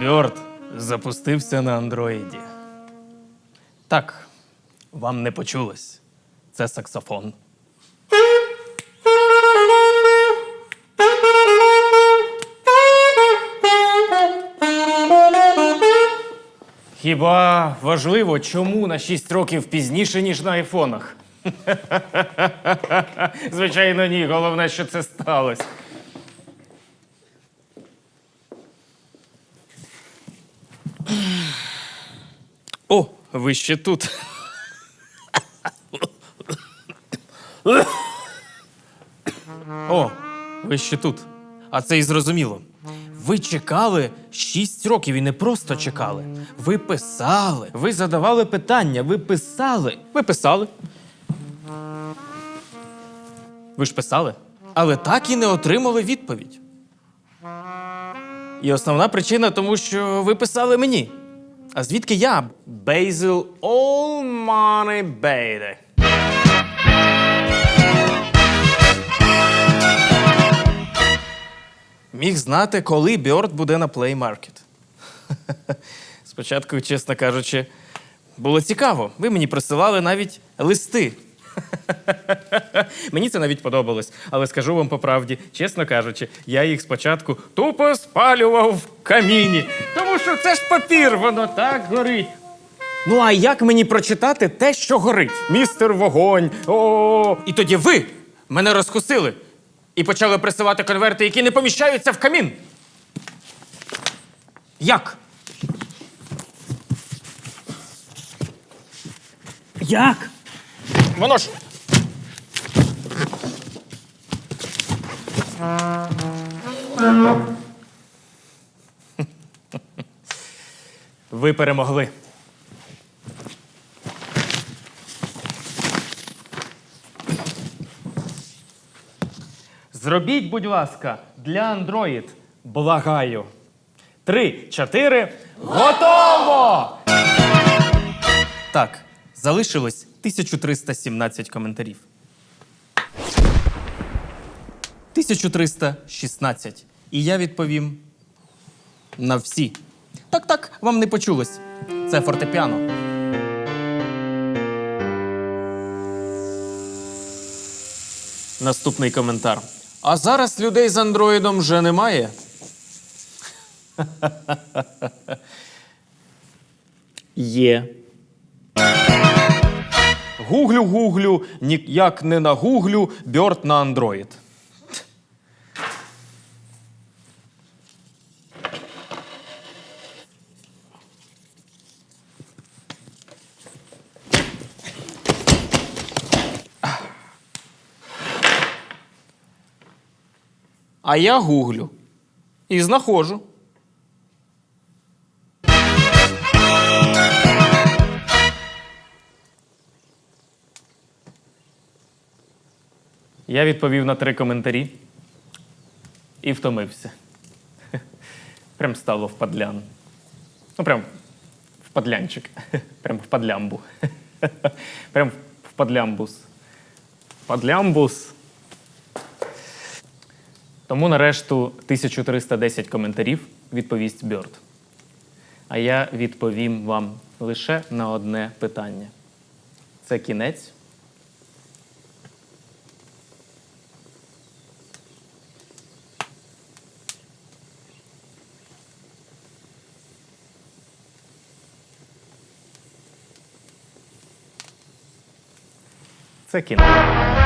Бьорд запустився на андроїді. Так, вам не почулось. Це саксофон. Хіба важливо, чому на 6 років пізніше, ніж на айфонах? Звичайно, ні. Головне, що це сталося. О, ви ще тут. О, ви ще тут. А це і зрозуміло. Ви чекали 6 років і не просто чекали. Ви писали, ви задавали питання, ви писали. Ви писали. Ви ж писали, але так і не отримали відповідь. І основна причина тому, що ви писали мені. А звідки я? Basil All Money Baby. Міг знати, коли Бьорд буде на Play Market. Спочатку, чесно кажучи, було цікаво. Ви мені присилали навіть листи. Мені це навіть подобалось, але скажу вам по правді, чесно кажучи, я їх спочатку тупо спалював в каміні. Тому що це ж папір, воно так горить. Ну а як мені прочитати те, що горить? Містер вогонь. О, і тоді ви мене розкусили і почали присилати конверти, які не поміщаються в камін. Як? Як? Воно ж. Ви перемогли. Зробіть, будь ласка, для Android. Благаю. Три, чотири. Готово! Так, залишилось 1317 коментарів. 1316. І я відповім на всі. Так, так, вам не почулось. Це фортепіано. Наступний коментар. А зараз людей з андроїдом вже немає. Є. Гуглю, гуглю, ніяк не на гуглю, бьорт на андроїд. А я гуглю і знаходжу. Я відповів на три коментарі і втомився. Прям стало в падлян. Ну, прям в падлянчик. Прям в падлямбу. Прям в падлямбус. Падлямбус. Тому на решту 1310 коментарів відповість Бьорд. А я відповім вам лише на одне питання. Це кінець. Це кінець.